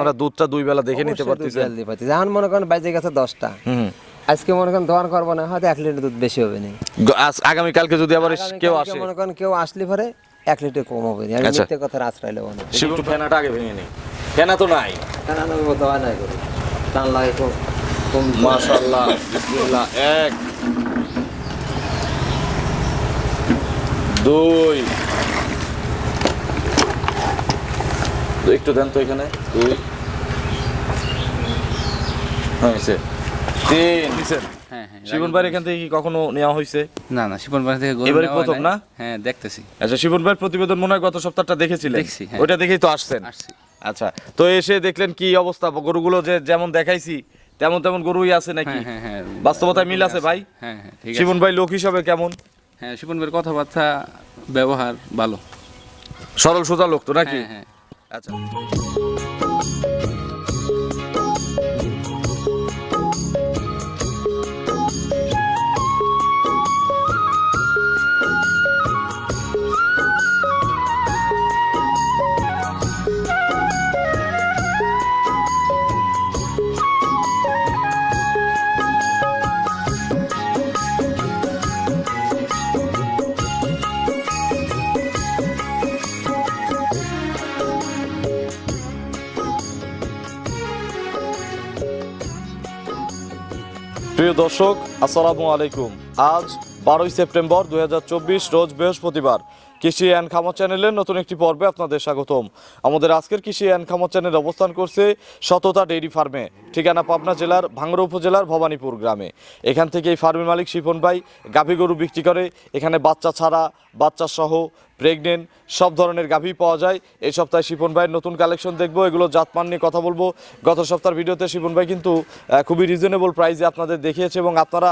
আপনারা দুধটা দুই বেলা দেখে নিতে পারতেছেন যখন মনে করেন বাইজে গেছে দশটা। আজকে মনে করেন দোয়ান করব না হয়তো এক লিটার দুধ বেশি হবে না। আজ- আগামীকালকে যদি আবার কেউ আসে। মনে করেন কেউ আসলে পরে এক লিটার কম হবে না। আমি আচ্ছা। মিথ্যে কথার আশ্রয় নেব না। একটু ফেনাটা আগে ভেঙে নেই ফেনা তো নাই। কেন আমি দোয়া নাই করি। টান লাগে খুব মাশাআল্লাহ বিসমিল্লাহ এক দুই তো একটু দেন তো এখানে। দুই। হয়েছে তিন। হ্যাঁ হ্যাঁ শিবন ভাইয়ের এখান থেকে কি কখনো নেওয়া হয়েছে? না না শিপন বাড়ি থেকে এবারে প্রথম না? হ্যাঁ দেখতেছি। আচ্ছা শিবন ভাইয়ের প্রতিবেদন মনে হয় গত সপ্তাহটা দেখেছিলেন। দেখছি, হ্যাঁ। ওইটা দেখেই তো আসছেন। আসছি। আচ্ছা তো এসে দেখলেন কি অবস্থা? গরুগুলো যে যেমন দেখাইছি তেমন তেমন গরুই আছে নাকি? হ্যাঁ হ্যাঁ হ্যাঁ বাস্তবতায় মিল আছে ভাই? হ্যাঁ হ্যাঁ শিবন ভাই লোক হিসাবে কেমন? হ্যাঁ শিপন ভাইয়ের কথাবার্তা ব্যবহার ভালো। সরল সোজা লোক তো নাকি? হ্যাঁ আচ্ছা। প্রিয় দর্শক, আসসালামু আলাইকুম। আজ বারোই সেপ্টেম্বর দুই রোজ বৃহস্পতিবার কৃষি অ্যান্ড খামার চ্যানেলের নতুন একটি পর্বে আপনাদের স্বাগতম। আমাদের আজকের কৃষি অ্যান্ড খামার চ্যানেল অবস্থান করছে সততা ডেইরি ফার্মে, ঠিকানা পাবনা জেলার ভাঙ্গড়া উপজেলার ভবানীপুর গ্রামে। এখান থেকে এই ফার্মের মালিক শিপন ভাই গাভী গরু বিক্রি করে, এখানে বাচ্চা ছাড়া, বাচ্চা সহ প্রেগনেন্ট সব ধরনের গাভী পাওয়া যায়। এই সপ্তাহে শিপন ভাইয়ের নতুন কালেকশন দেখব এগুলো জাতমান নিয়ে কথা বলব। গত সপ্তাহের ভিডিওতে শিপন ভাই কিন্তু খুবই রিজনেবল প্রাইসে আপনাদের দেখিয়েছে এবং আপনারা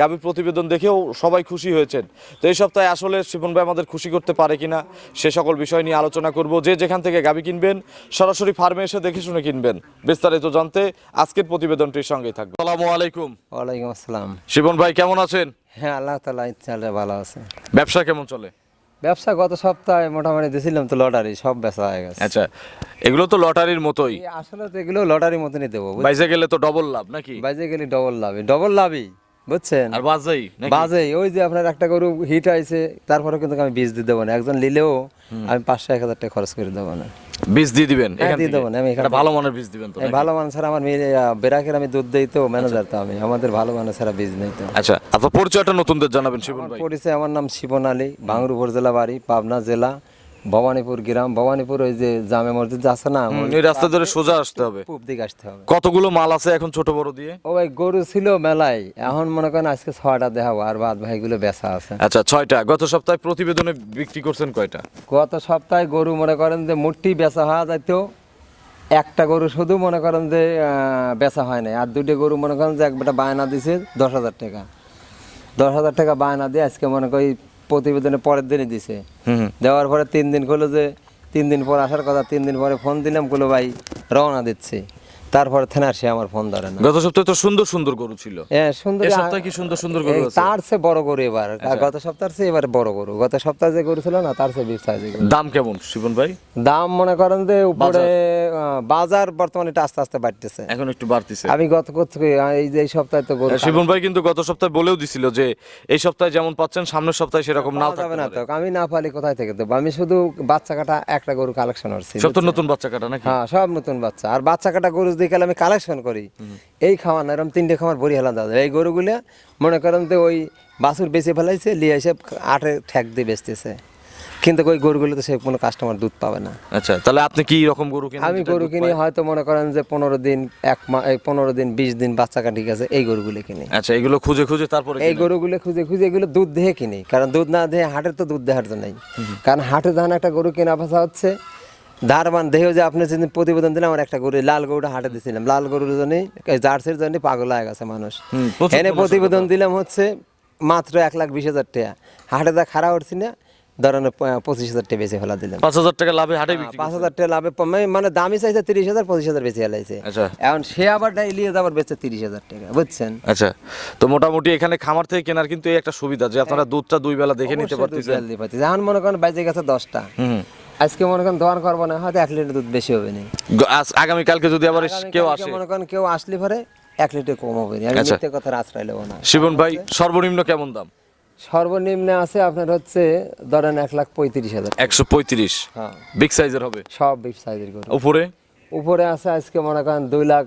গাভী প্রতিবেদন দেখেও সবাই খুশি হয়েছেন। তো এই সপ্তাহে আসলে শিপন ভাই আমাদের খুশি করতে পারে কিনা সে সকল বিষয় নিয়ে আলোচনা করব। যে যেখান থেকে গাভী কিনবেন সরাসরি ফার্মে এসে দেখে শুনে কিনবেন। বিস্তারিত জানতে আজকের প্রতিবেদনটির সঙ্গেই থাকবে। আসসালামু আলাইকুম। ওয়ালাইকুম আসসালাম। শিপন ভাই কেমন আছেন? হ্যাঁ আল্লাহ তালা ইচ্ছা ভালো আছে। ব্যবসা কেমন চলে? ব্যবসা গত সপ্তাহে মোটামুটি দিয়েছিলাম তো লটারি সব বেচা হয়ে গেছে। আচ্ছা এগুলো তো লটারির মতোই। আসলে তো এগুলো লটারির মতনই দেবো বাইজে গেলে তো ডবল লাভ নাকি? বাইজে গেলে ডবল লাভই ডবল লাভই বুঝছেন? আর বাজেই বাজেই ওই যে আপনার একটা গরু হিট আইছে তারপরে কিন্তু আমি বীজ দিয়ে দেবো না একজন নিলেও আমি পাঁচশো এক হাজার টাকা খরচ করে দেবো না। বীজ দিয়ে দিবেন হ্যাঁ, এখান দিয়ে দেবেন আমি এখানে ভালো মানের বীজ দিবেন তো ভালো মান ছাড়া আমার মেয়ে বেরাকের আমি দুধ দেই তো ম্যানেজার তো আমি। আমাদের ভালো মানের ছাড়া বীজ নেই তো। আচ্ছা আপনার পরিচয়টা নতুনদের জানাবেন শিবন ভাই। পরিচয় আমার নাম শিবন আলী ভাঙ্গুর উপজেলা বাড়ি পাবনা জেলা ভবানীপুর গ্রাম ভবানীপুর ওই যে জামে মসজিদ আছে না এই রাস্তা ধরে সোজা আসতে হবে। পূব দিকে আসতে হবে। কতগুলো মাল আছে এখন ছোট বড় দিয়ে? ও ভাই গরু ছিল মেলায় এখন মনে করেন আজকে ছয়টা দেখাবো আর বাদ ভাইগুলো বেচা আছে। আচ্ছা ছয়টা। গত সপ্তাহে প্রতিবেদনে বিক্রি করছেন কয়টা? গত সপ্তাহে গরু মনে করেন যে মুঠি বেচা হওয়া যাইতো একটা গরু শুধু মনে করেন যে বেচা হয় নাই। আর দুটো গরু মনে করেন যে একটা বায়না দিছে দশ হাজার টাকা। দশ হাজার টাকা বায়না দিয়ে আজকে মনে করি প্রতিবেদনে পরের দিনই দিছে। দেওয়ার পরে তিন দিন হলো যে তিন দিন পর আসার কথা তিন দিন পরে ফোন দিলামগুলো ভাই রওনা দিচ্ছে তারপরে থেনার সে আমার ফোন ধরে না। গত সপ্তাহে তো সুন্দর সুন্দর গরু ছিল। হ্যাঁ সুন্দর এই সপ্তাহে কি সুন্দর সুন্দর গরু আছে? আচ্ছা। তার চেয়ে বড় গরু এবার। গত সপ্তাহের চেয়ে এবার বড় গরু। গত সপ্তাহে যে গরু ছিল না তার চেয়ে বিশ সাইজে দাম কেমন শিবন ভাই? দাম মনে করেন যে উপরে বাজার? বর্তমানে এটা আস্তে আস্তে বাড়তেছে। এখন একটু বাড়তিছে। আমি গত করতে এই যে এই সপ্তাহে তো গরু শিবন ভাই কিন্তু গত সপ্তাহে বলেও দিছিল যে এই সপ্তাহে যেমন পাচ্ছেন সামনের সপ্তাহে সেরকম নাও পাওয়া যাবে না তো। আমি না পালি কোথায় থেকে দেবো? আমি শুধু বাচ্চা কাটা একটা গরু কালেকশন করছি সব তো নতুন বাচ্চা কাটা নাকি? হ্যাঁ সব নতুন বাচ্চা। আর বাচ্চা কাটা গরু দিয়ে গেলে আমি কালেকশন করি। এই খাওয়ান এরকম তিনটে খামার বড়ি হেলা দাদা এই গরুগুলো মনে করেন যে ওই বাছুর বেঁচে ফেলাইছে লিয়ে এসে আটে ঠেক দিয়ে বেচতেছে। কিন্তু ওই গরুগুলো তো সে কোনো কাস্টমার দুধ পাবে না। আচ্ছা তাহলে আপনি কি রকম গরু কিনেন আমি গরু কিনি হয়তো মনে করেন যে পনেরো দিন এক মা এই পনেরো দিন বিশ দিন বাচ্চা কাটি গেছে এই গরুগুলো কিনি। আচ্ছা এগুলো খুঁজে খুঁজে তারপরে এই গরুগুলো খুঁজে খুঁজে এগুলো দুধ দেহে কিনি কারণ দুধ না দেহে হাটের তো দুধ দেহার জন্য নেই কারণ হাটে যখন একটা গরু কেনা বেচা হচ্ছে ধারবান দেহেও যে আপনি যেদিন প্রতিবেদন দিলাম আমার একটা গরু লাল গরুটা হাটে দিয়েছিলাম লাল গরুর জন্য জার্সির জন্য পাগল হয়ে গেছে মানুষ। এনে প্রতিবেদন দিলাম হচ্ছে মাত্র এক লাখ বিশ হাজার টাকা। হাটে যা খারাপ উঠছি না ধরেন পঁচিশ হাজার টাকা বেশি দিলাম। পাঁচ হাজার টাকা লাভে হাটে পাঁচ হাজার টাকা লাভে মানে- দামি চাইছে তিরিশ হাজার পঁচিশ হাজার বেশি হেলাইছে। আচ্ছা। এখন সে আবার নিয়ে যাবার বেচছে তিরিশ হাজার টাকা বুঝছেন? আচ্ছা তো মোটামুটি এখানে খামার থেকে কেনার কিন্তু এই একটা সুবিধা যে আপনারা দুধটা দুই বেলা দেখে নিতে পারতেছেন। যখন মনে করেন বাইজে গেছে দশটা। আজকে মনে করেন দোয়ান করব না হয়তো এক লিটার দুধ বেশি হবে না। আগামীকালকে যদি আবার কেউ আসে? মনে করেন কেউ আসলে পরে এক লিটার কম হবে না আমি আচ্ছা। মিথ্যে কথার আশ্রয় নেব না। শিবন ভাই সর্বনিম্ন কেমন দাম? সর্বনিম্ন আছে আপনার হচ্ছে ধরেন এক লাখ পঁয়ত্রিশ হাজার একশো পঁয়ত্রিশ। হ্যাঁ। বিগ সাইজের হবে? সব বিগ সাইজের গরু। উপরে? উপরে আছে আজকে মনে করেন দুই লাখ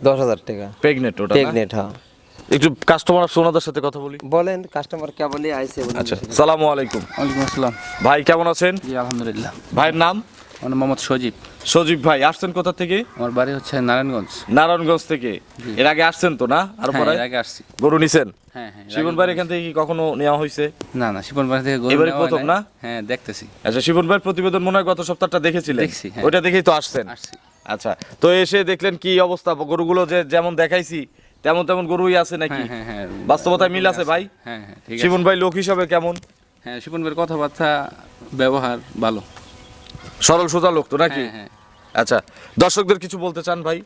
দশ হাজার টাকা। প্রেগনেন্ট ওটা? প্রেগনেন্ট হ্যাঁ। একটু কাস্টমার সোনাদার সাথে কথা বলি। বলেন কাস্টমার কেবলই আইছে বলুন। আচ্ছা সালামু আলাইকুম। ওয়ালাইকুম আসসালাম। ভাই কেমন আছেন? জি আলহামদুলিল্লাহ। ভাইয়ের নাম? আমার মোহাম্মদ সজীব। সজীব ভাই আসছেন কোথা থেকে? আমার বাড়ি হচ্ছে নারায়ণগঞ্জ। নারায়ণগঞ্জ থেকে? এর আগে আসছেন তো না? আর হ্যাঁ পরে? এর আগে আসছি। গরু নিছেন? হ্যাঁ হ্যাঁ এর শিবন এখান থেকে কি কখনো নেওয়া হয়েছে না না বাড়ি থেকে গরু এবারে প্রথম না? হ্যাঁ দেখতেছি। আচ্ছা শিবন ভাইয়ের প্রতিবেদন মনে হয় গত সপ্তাহটা দেখেছিলেন। দেখছি, হ্যাঁ। ওইটা দেখেই তো আসছেন। আসছি। আচ্ছা তো এসে দেখলেন কি অবস্থা? গরুগুলো যে যেমন দেখাইছি তেমন তেমন গরুই আছে নাকি? হ্যাঁ হ্যাঁ হ্যাঁ বাস্তবতায় মিল আছে ভাই? হ্যাঁ হ্যাঁ ঠিক আছে। শিবন ভাই লোক হিসাবে কেমন? হ্যাঁ শিবন ভাইয়ের কথাবার্তা ব্যবহার ভালো। সরল সোজা লোক তো নাকি? হ্যাঁ আচ্ছা দর্শকদের কিছু বলতে চান ভাই?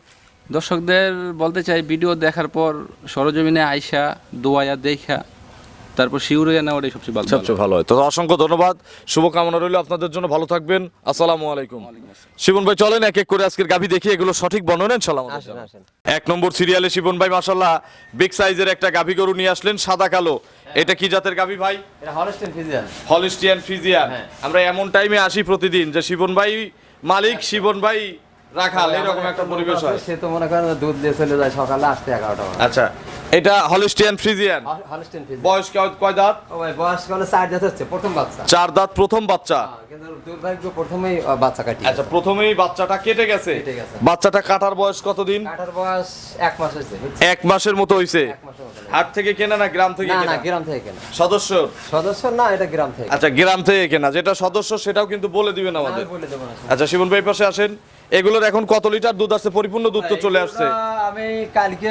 দর্শকদের বলতে চাই ভিডিও দেখার পর সরজমিনে আইসা দোয়ায়া দেখা তারপর শিউরিয়া নেওয়াটাই সবচেয়ে ভালো। সবচেয়ে ভালো হয়। তো অসংখ্য ধন্যবাদ। শুভকামনা রইল আপনাদের জন্য। ভালো থাকবেন। আসসালামু আলাইকুম। শিবন ভাই চলেন এক এক করে আজকের গাভী দেখি। এগুলো সঠিক বর্ণনেন সালাম আসেন আসেন। এক নম্বর সিরিয়ালে শিবন ভাই মাসাল্লাহ বিগ সাইজের একটা গাভী গরু নিয়ে আসলেন সাদা কালো। এটা কি জাতের গাভী ভাই? এটা হলস্টেন ফিজিয়ান। হলিস্টিয়ান ফ্রিজিয়ান হ্যাঁ। আমরা এমন টাইমে আসি প্রতিদিন যে শিবন ভাই মালিক শিবন ভাই রাখাল এরকম একটা পরিবেশ হয়। সে তো মনে করেন দুধ দিয়ে চলে যায় সকালে আসতে এগারোটা আচ্ছা এটা হলিস্টিয়ান ফ্রিজিয়ান। বয়স কয়- দাঁত? ও ভাই বয়স চার জাত হচ্ছে প্রথম বাচ্চা। চার দাঁত প্রথম বাচ্চা। হ্যাঁ, কিন্তু দুর্ভাগ্য প্রথমেই বাচ্চা কাটি আচ্ছা প্রথমেই বাচ্চাটা কেটে গেছে। কেটে গেছে। বাচ্চাটা কাটার বয়স কতদিন? কাটার বয়স এক মাস হয়েছে এক মাসের মতো হইছে। হাট থেকে কেনা না গ্রাম থেকে কেনা না গ্রাম থেকে কেনা। সদস্য? সদস্য না এটা গ্রাম থেকে আচ্ছা গ্রাম থেকে কেনা। যেটা সদস্য সেটাও কিন্তু বলে দিবেন আমাদের। বলে দেবো আচ্ছা শিবন ভাই পাশে আসেন। এগুলোর এখন কত লিটার দুধ আছে? পরিপূর্ণ দুধ তো চলে আসছে। আমি কালকে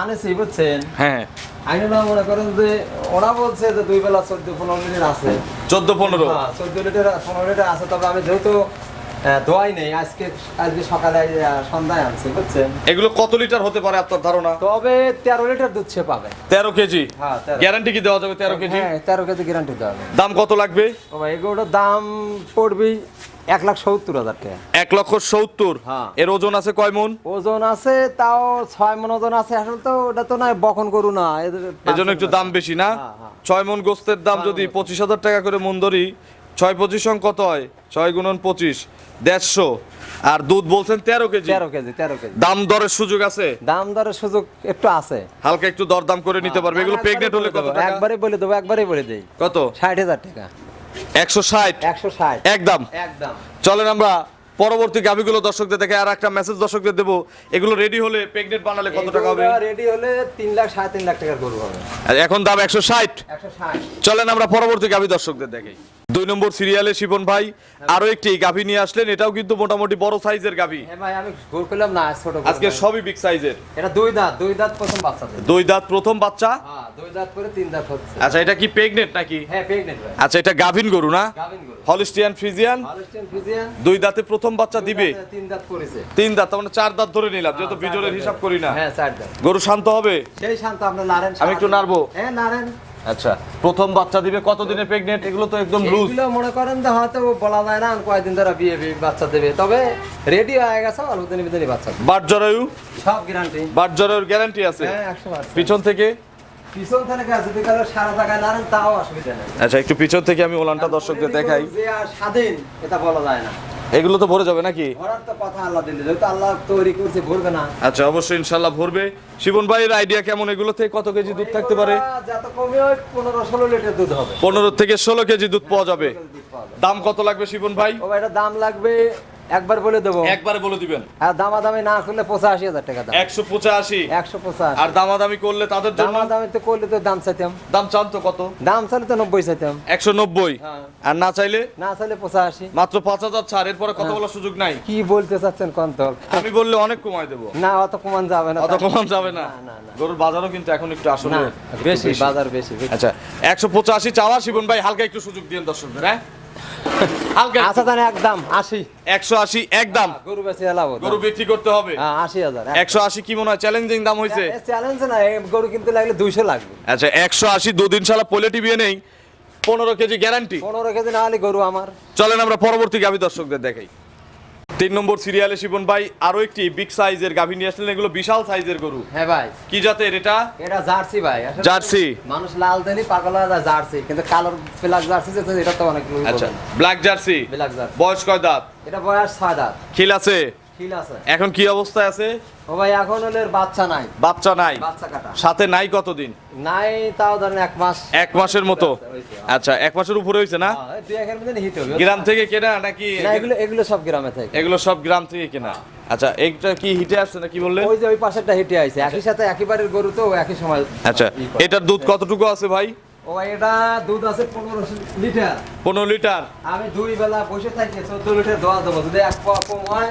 আনেছি বুঝছেন? হ্যাঁ। আমি না মনে করেন যে ওরা বলছে যে দুই বেলা চোদ্দ পনেরো লিটার আছে। চোদ্দ পনেরো? হ্যাঁ চোদ্দ লিটার পনেরো লিটার আছে তবে আমি যেহেতু আহ, দোয়াই নেই আজকে আজকে সকালে সন্ধ্যায় আনছি বুঝছেন? এগুলো কত লিটার হতে পারে আপনার ধারণা? তবে তেরো লিটার দুধ সে পাবে। তেরো কেজি? হ্যাঁ গ্যারান্টি কি দেওয়া যাবে তেরো কেজি? হ্যাঁ তেরো কেজি গ্যারান্টি দেওয়া দাম কত লাগবে? ও ভাই এগুলোর দাম পড়বি এক লাখ সত্তর হাজার টাকা। এক লক্ষ সত্তর। হ্যাঁ। এর ওজন আছে কয় মন? ওজন আছে তাও ছয় মন ওজন আছে। আসলে তো ওটা তো নয় বখন গরু না। এজন্য একটু দাম বেশি না? হ্যাঁ, হ্যাঁ। ছয় মন গোস্তের দাম যদি পঁচিশ হাজার টাকা করে মন ধরি ছয় পঁচিশ সং কত হয়? ছয় গুণন পঁচিশ দেড়শো। আর দুধ বলছেন তেরো কেজি। তেরো কেজি তেরো কেজি। দাম দরের সুযোগ আছে? দাম দরের সুযোগ একটু আছে। হালকা একটু দরদাম করে নিতে পারবে। এগুলো প্রেগনেন্ট হলে কত একবারে বলে দেবো একবারে বলে দেই। কত? ষাট হাজার টাকা। একশো ষাট। একশো ষাট। একদম। একদম। চলেন আমরা পরবর্তী গাভিগুলো দর্শকদের দেখে আর একটা মেসেজ দর্শকদের দেবো। এগুলো রেডি হলে প্রেগনেন্ট বানালে কত টাকা হবে? রেডি হলে তিন লাখ সাড়ে তিন লাখ টাকার গরু হবে। আর এখন দাম একশো ষাট। একশো ষাট। চলেন আমরা পরবর্তী গাভি দর্শকদের দেখাই দুই নম্বর সিরিয়ালে শিবন ভাই আরও একটি গাভী নিয়ে আসলেন। এটাও কিন্তু মোটামুটি বড় সাইজের গাভী। হ্যাঁ ভাই আমি গরু পেলাম না ছোট আজকে সবই বিগ সাইজের এটা দুই দাঁত দুই দাঁত প্রথম বাচ্চা দুই দাঁত প্রথম বাচ্চা? হ্যাঁ দুই দাঁত করে তিন দাঁত হচ্ছে। আচ্ছা এটা কি প্রেগনেন্ট নাকি? হ্যাঁ প্রেগনেন্ট ভাই। আচ্ছা এটা গাভিন গরু না? গাভিন গরু। হলিস্টিয়ান ফ্রিজিয়ান হলস্টেইন ফ্রিজিয়ান দুই দাঁতে প্রথম বাচ্চা দিবে? তিন দাঁত করেছে। তিন দাঁত মানে চার দাঁত ধরে নিলাম যেহেতু চার বিজোরের হিসাব করি না। হ্যাঁ চার দাঁত। গরু শান্ত হবে? সেই শান্ত আপনার নারেন আমি একটু নাড়বো। হ্যাঁ নারেন আচ্ছা প্রথম বাচ্চা দিবে কতদিনে প্রেগনেন্ট এগুলো তো একদম লুজ এগুলো মনে করেন যে হয়তো বলা যায় না কয়েকদিন ধরে বিয়ে বাচ্চা দেবে। তবে রেডি হয়ে গেছে অল্প দিনের ভিতরে বাচ্চা। বাট জরায়ু? সব গ্যারান্টি বাট জরায়ুর গ্যারান্টি আছে? হ্যাঁ একশো পার্সেন্ট পিছন থেকে? পিছন থেকে আছে যদি কারও সারা টাকায় নারেন তাও অসুবিধা নেই। আচ্ছা একটু পিছন থেকে আমি ওলানটা দর্শকদের দেখাই। যে স্বাধীন এটা বলা যায় না। এগুলো তো ভরে যাবে নাকি? আচ্ছা অবশ্যই ইনশাল্লাহ ভরবে। শিবন ভাইয়ের আইডিয়া কেমন? এগুলো থেকে কত কেজি দুধ থাকতে পারে? পনেরো ষোলো লিটার দুধ হবে। পনেরো থেকে ষোলো কেজি দুধ পাওয়া যাবে। দাম কত লাগবে শিবন ভাই? দাম লাগবে একবার বলে দেবো। একবারে বলে দিবেন। আর দামাদামি না করলে পঁচাশি হাজার টাকা দাম। একশো পঁচাশি। একশো পঁচাশি। আর দামাদামি করলে তাদের জন্য? দামাদামি তো করলে তো দাম চাইতাম। দাম চান তো কত? দাম চাইলে তো নব্বই চাইতাম। একশো নব্বই। হ্যাঁ। আর না চাইলে? না চাইলে পঁচাশি। মাত্র পাঁচ হাজার ছাড় এরপরে কথা বলার সুযোগ নাই। কি বলতে চাচ্ছেন কন্তক আমি বললে অনেক কমাই দেবো। না অত কমান যাবে না। অত কমান যাবে না। গরুর বাজারও কিন্তু এখন একটু আসলে বেশি বাজার বেশি। আচ্ছা একশো পঁচাশি চাওয়া শিবন ভাই হালকা একটু সুযোগ দিন দর্শকদের হ্যাঁ? আচ্ছা তাহলে একদম আশি। একশো আশি একদম গরু বেশি এলাবো গরু বিক্রি করতে হবে। হ্যাঁ আশি হাজার একশো আশি কি মনে হয়? চ্যালেঞ্জিং দাম হয়েছে? চ্যালেঞ্জ না গরু কিনতে লাগলে দুইশো লাগবে। আচ্ছা একশো আশি দুদিন সালা নেই। পনেরো কেজি গ্যারান্টি পনেরো কেজি না হলে গরু আমার। চলেন আমরা পরবর্তী গাভী দর্শকদের দেখাই। তিন নম্বর সিরিয়ালে শিবন ভাই আরও একটি বিগ সাইজের গাভী নিয়ে আসলেন এগুলো বিশাল সাইজের গরু। হ্যাঁ ভাই। কি জাতের এটা? এটা জার্সি ভাই। জার্সি। মানুষ লাল দেনি পাগল হয়ে জার্সি কিন্তু কালোর ব্ল্যাক জার্সি যেটা এটা তো অনেক আচ্ছা ব্ল্যাক জার্সি। Black jersey. বয়স কয় দাঁত? এটা বয়স ছয় দাঁত। খিল আছে? এখন কি অবস্থায় আছে? ও ভাই এখন এর বাচ্চা নাই। বাচ্চা নাই? বাচ্চা কাটা। সাথে নাই কতদিন? নাই তাও ধরেন এক মাস। এক মাসের মতো? আচ্ছা এক মাসের উপরে হয়েছে না? হ্যাঁ, এই দুই একের মধ্যে হিট হবে গ্রাম থেকে কেনা নাকি এগুলো এগুলো সব গ্রামে থাকে। এগুলো সব গ্রাম থেকে কেনা? আচ্ছা এইটা কি হিটে আসছে না কি বললেন? ওই যে ওই পাশেরটা হিটে আইছে। একই সাথে একই বাড়ির গরু তো একই সময় আচ্ছা এটার দুধ কতটুকু আছে ভাই? ও ভাই এটা দুধ আছে পনেরো লিটার। পনেরো লিটার? আমি দুই বেলা বসে থাকি চোদ্দ লিটার দোয়া দেবো। যদি এক কম হয়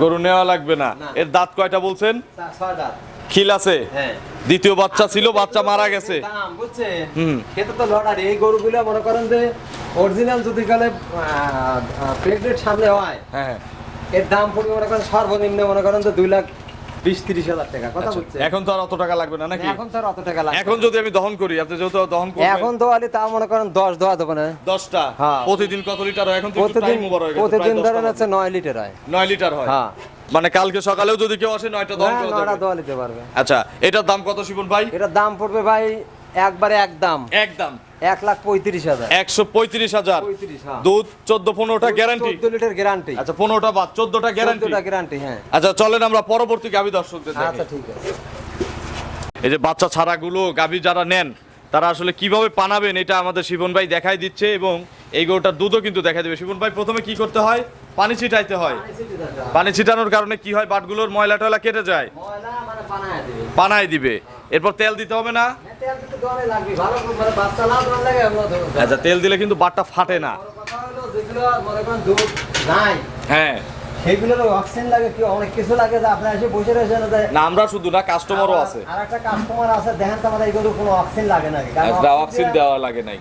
গরু নেওয়া লাগবে না। এর দাঁত কয়টা বলছেন? খিল আছে? হ্যাঁ। দ্বিতীয় বাচ্চা ছিল বাচ্চা মারা গেছে। তো এই গরুগুলো মনে করেন যে অরিজিনাল যদি গেলে প্রেগনেন্ট সামনে হয় হ্যাঁ এর দাম পড়বে মনে করেন সর্বনিম্ন মনে করেন তো দুই লাখ টাকা কথা আচ্ছা, এখন তো আর অত টাকা লাগবে না নাকি? এখন তো আর অত টাকা লাগবে এখন যদি আমি দহন করি আপনি যেহেতু দহন করবেন। এখন তো আলি তাও মনে করেন দশ দোয়া দেবো না। দশটা? হ্যাঁ। প্রতিদিন কত লিটার হয়? এখন তো প্রতিদিন হয়ে গেছে প্রতিদিন ধরেন লিটার হয়। লিটার হয়? হ্যাঁ। মানে কালকে সকালেও যদি কেউ আসে নয়টা দহন হ্যাঁ, দোয়া নিতে পারবে। আচ্ছা এটার দাম কত শিবন ভাই? এটার দাম পড়বে ভাই একবারে এক দাম একদম। এক লাখ পঁয়ত্রিশ হাজার। একশো পঁয়ত্রিশ হাজার। হ্যাঁ। দুধ চোদ্দ পনেরোটা গ্যারান্টি চোদ্দ লিটার গ্যারান্টি আচ্ছা পনেরোটা চোদ্দটা গ্যারান্টি গ্যারান্টি হ্যাঁ। আচ্ছা চলেন আমরা পরবর্তী গাভী দর্শকদের আচ্ছা ঠিক আছে। এই যে বাচ্চা ছাড়াগুলো গাভী যারা নেন তারা আসলে কীভাবে পানাবেন এটা আমাদের শিবন ভাই দেখাই দিচ্ছে এবং এই গরুটার দুধও কিন্তু দেখাই দেবে। শিবন ভাই প্রথমে কি করতে হয়? পানি ছিটাইতে হয়। পানি ছিটানোর কারণে কি হয়? বাটগুলোর ময়লা টয়লা কেটে যায়। মানে পানায় দিবে। এরপর তেল দিতে হবে না। ধরবো। আচ্ছা তেল দিলে কিন্তু বাটটা ফাটে না। মনে হ্যাঁ। না আমরা শুধু না কাস্টমারও আছে। আচ্ছা, দেওয়া লাগে নাই।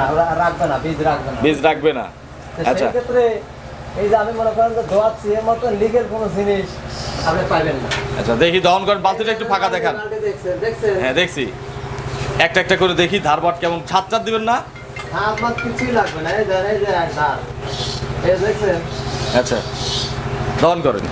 না রাখবে না বীজ রাখবে না। আচ্ছা। এই যে আমি মনে করেন যে এর মতো কোনো জিনিস আপনি পাবেন না। আচ্ছা দেখি দহন করেন বালতিটা একটু ফাঁকা দেখান। হ্যাঁ দেখছি। একটা একটা করে দেখি ধারবাট কেমন? ছাদ ছাদ দিবেন না? ধারবাট কিছুই লাগবে না এই যে এই ধার। এই দেখছেন? আচ্ছা দহন করেন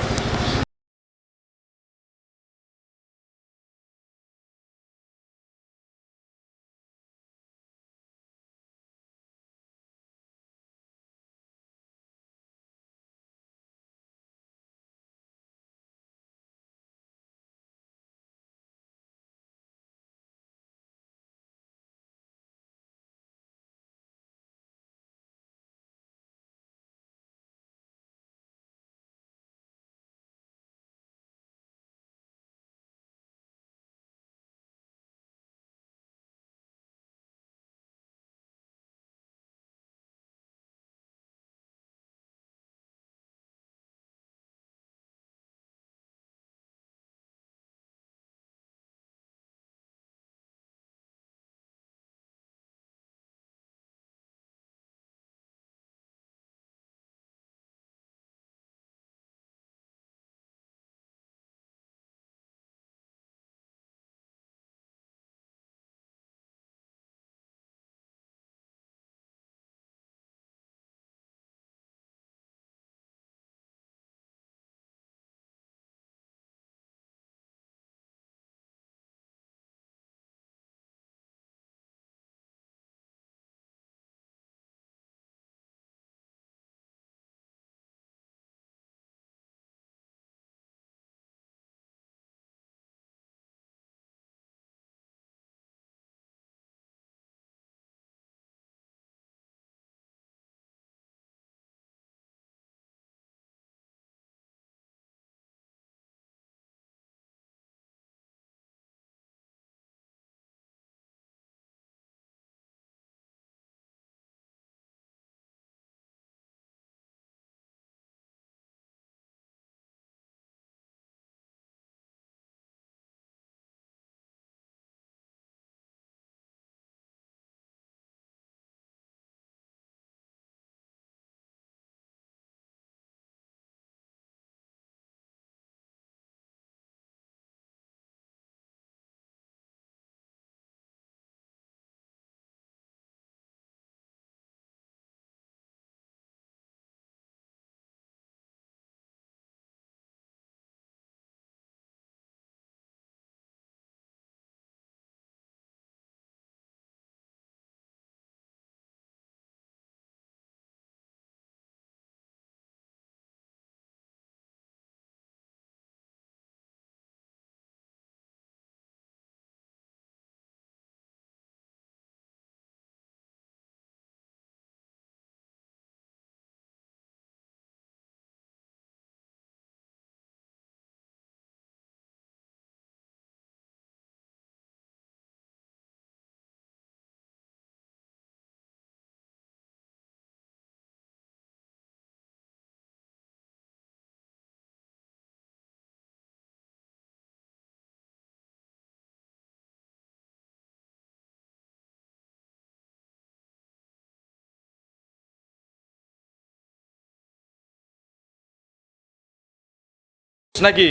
নাকি?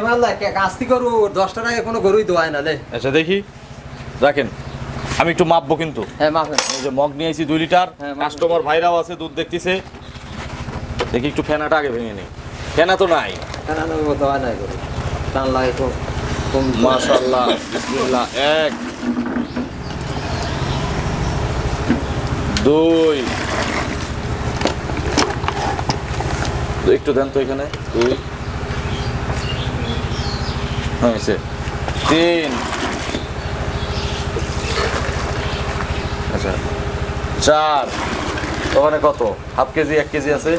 এবার কাস্তি দশটা টাকা কোনো গরুই দোয়ায় না লে। আচ্ছা দেখি। রাখেন। আমি একটু মাপবো কিন্তু। হ্যাঁ এই যে মগ নিয়েছি দুই লিটার। হ্যাঁ। কাস্টমার ভাইরাও আছে দুধ দেখতেছে। দেখি একটু ফেনাটা আগে ভেঙে নেই। ফেনা তো নাই। গরু টান লাগে মাশাআল্লাহ বিসমিল্লাহ। এক। দুই একটু দেন তো এখানে। দুই। হয়েছে। তিন। আচ্ছা। চার। ওখানে কত? হাফ কেজি এক কেজি আছে?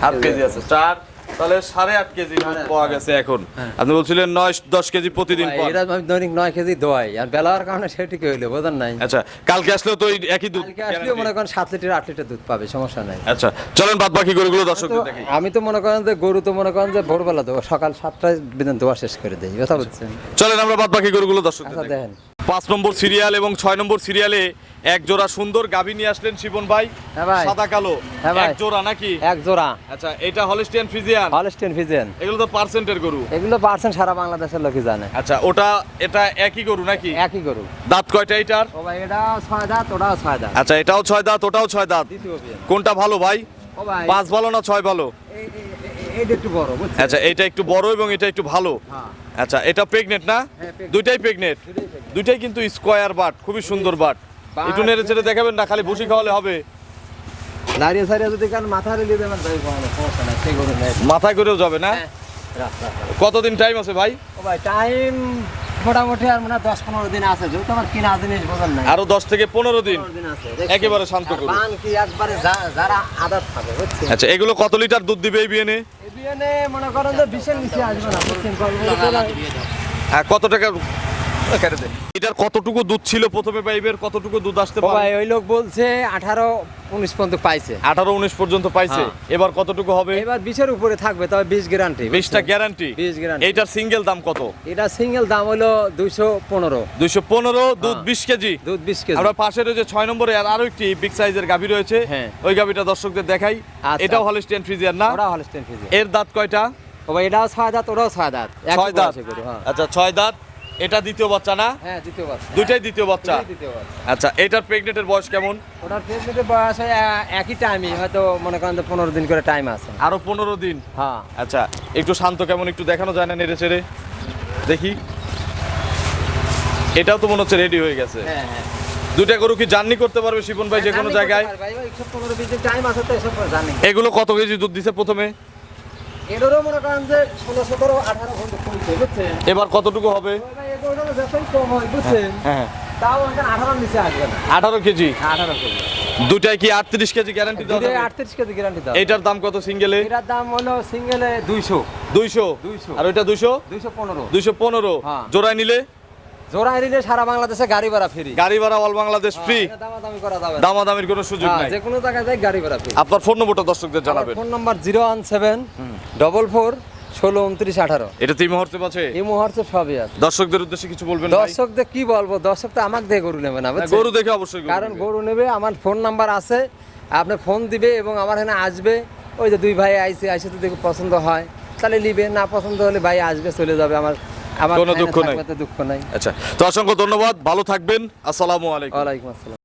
হাফ কেজি আছে। চার। তাহলে সাড়ে আট কেজি পাওয়া গেছে এখন। আপনি বলছিলেন নয় দশ কেজি প্রতিদিন। আমি দৈনিক নয় কেজি দোয়াই আর বেলার কারণে সেটিকে হইল বোঝেন নাই? আচ্ছা কালকে আসলেও তো একই দুধ কালকে আসলেও মনে করেন সাত লিটার আট লিটার দুধ পাবে সমস্যা নাই। আচ্ছা চলেন বাদ বাকি গরুগুলো দেখি। আমি তো মনে করেন যে গরু তো মনে করেন যে ভোরবেলা দেবো সকাল সাতটায় বিধান দোয়া শেষ করে দেয় কথা বলছেন। চলেন আমরা বাদ বাকি গরুগুলো দর্শকদের আচ্ছা দেখেন। পাঁচ নম্বর সিরিয়াল এবং ছয় নম্বর সিরিয়ালে এক জোড়া সুন্দর গাভী নিয়ে আসলেন শিবন ভাই। হ্যাঁ সাদা কালো। হ্যাঁ এক জোড়া নাকি? এক জোড়া আচ্ছা এটা হলিস্টিয়ান ফ্রিজিয়ান হলস্টেন ফিজেন এগুলো তো পার্সেন্টের গরু। এগুলো পার্সেন্ট সারা বাংলাদেশের লোকই জানে। আচ্ছা ওটা এটা একই গরু নাকি? একই গরু। দাঁত কয়টা এটার? ও ভাই এটা ছয় দাঁত ওটাও ছয় দাঁত। আচ্ছা এটাও ছয় দাঁত ওটাও ছয় দাঁত। কোনটা ভালো ভাই? ও ভাই। পাঁচ ভালো না ছয় ভালো? এই- এই- এই- এইটা একটু বড় আচ্ছা এটা একটু বড় এবং এটা একটু ভালো। হ্যাঁ। আচ্ছা এটা প্রেগনেন্ট না? হ্যাঁ, দুইটাই প্রেগনেন্ট দুইটাই কিন্তু স্কোয়ার বাট খুবই সুন্দর বাট একটু নেড়ে চেড়ে দেখাবেন না খালি ভুসি খাওয়ালে হবে। দাঁড়িয়ে সারিয়ে যদি কারণ মাথা রেলিয়ে দেবেন মাথায় করেও যাবে না? হ্যাঁ। কতদিন টাইম আছে ভাই? ও ভাই টাইম মোটামুটি আর মানে দশ পনেরো দিন আছে যেহেতু আমার কিনা জিনিস বোঝেন নাই। আরও দশ থেকে পনেরো দিন। আছে একেবারে শান্ত করুন। কি একবারে যারা আদার থাকে আচ্ছা এগুলো কত লিটার দুধ দিবে এই বিয়েনে কত টাকা কেটে এটার কতটুকু দুধ ছিল প্রথমে পাইবের কতটুকু দুধ আসতে ভাই পারে ওই লোক বলছে আঠারো উনিশ পর্যন্ত পাইছে। আঠারো উনিশ পর্যন্ত পাইছে। হ্যাঁ। এবার কতটুকু হবে? এবার বিশের উপরে থাকবে তবে বিশ গ্যারান্টি বিশটা গ্যারান্টি 20 guarantee। এইটার সিঙ্গেল দাম কত? এটা সিঙ্গেল দাম হলো দুইশো পনেরো। দুইশো পনেরো দুধ হ্যাঁ। বিশ কেজি। দুধ বিশ কেজি। আমরা পাশের ওই যে ছয় নম্বরে আর আরও একটি বিগ সাইজের গাভী রয়েছে। হ্যাঁ। ওই গাভীটা দর্শকদের দেখাই। আচ্ছা। এটাও হলিস্টিয়ান ফ্রিজিয়ান না? ওরা হলস্টেন ফিজি এর দাঁত কয়টা? ও ভাই এটাও ছয় দাঁত ওটাও ছয় দাঁত। ছয় দাঁত। আচ্ছা ছয় দাঁত। এটা দ্বিতীয় বাচ্চা না? হ্যাঁ দ্বিতীয় বাচ্চা। দুইটাই দ্বিতীয় বাচ্চা? দ্বিতীয় বাচ্চা। আচ্ছা এটার প্রেগনেন্টের বয়স কেমন? ওটার প্রেগনেন্টের বয়স হয় একই টাইমই হয়তো মনে করেন যে পনেরো দিন করে টাইম আছে। আরও পনেরো দিন? হ্যাঁ। আচ্ছা একটু শান্ত কেমন একটু দেখানো যায় না নেড়ে চেড়ে? দেখি। এটাও তো মনে হচ্ছে রেডি হয়ে গেছে। হ্যাঁ হ্যাঁ। দুইটা গরু কি জার্নি করতে পারবে শিপন ভাই যে কোনো জায়গায়? এগুলো কত কেজি দুধ দিছে প্রথমে? এটারও মনে করেন যে ষোলো সতেরো আঠারো ঘণ্টা চলছে বুঝছেন? এবার কতটুকু হবে? যতই কম হয় বুঝছেন? হ্যাঁ তাও আঠারোর নিচে আসবে না। আঠারো কেজি? আঠারো কেজি। দুটাই কি আটত্রিশ কেজি গ্যারান্টি দুটোই যাবে? আটত্রিশ কেজি গ্যারান্টি দাও এটার দাম কত সিঙ্গেলে এটার দাম হলো সিঙ্গেলে দুইশো। দুইশো? 200 আর দুইশো? দুইশো পনেরো। দুইশো পনেরো। হ্যাঁ। জোড়ায় নিলে? জোড়ায় নিলে সারা বাংলাদেশে গাড়ি ভাড়া ফ্রি গাড়ি ভাড়া অল বাংলাদেশ ফ্রি দামাদামি করা যাবে। দামাদামির কোনো সুযোগ হ্যাঁ, নাই। যে কোনো জায়গায় যাই গাড়ি ভাড়া ফ্রি আপনার ফোন নম্বরটা দর্শকদের জানাবেন। Phone number zero one seven double four ষোলো উনত্রিশ আঠারো। এটা তিন মুহূর্তে পাচ্ছে। এই মুহূর্তে সবই আছে। দর্শকদের উদ্দেশ্যে কিছু বলবেন দর্শকদের কি বলব? দর্শক তো আমাকে গরু নেবে না গরু দেখে অবশ্যই কারণ গরু নেবে আমার ফোন নাম্বার আছে আপনি ফোন দিবে এবং আমার এখানে আসবে। ওই যে দুই ভাই আইসে আইসে যদি পছন্দ হয়। তাহলে নিবে না পছন্দ হলে ভাই আসবে চলে যাবে আমার কোনো দুঃখ নাই। দুঃখ নাই। আচ্ছা তো অসংখ্য ধন্যবাদ ভালো থাকবেন আসসালামু আলাইকুম। ওয়ালাইকুম আসসালাম।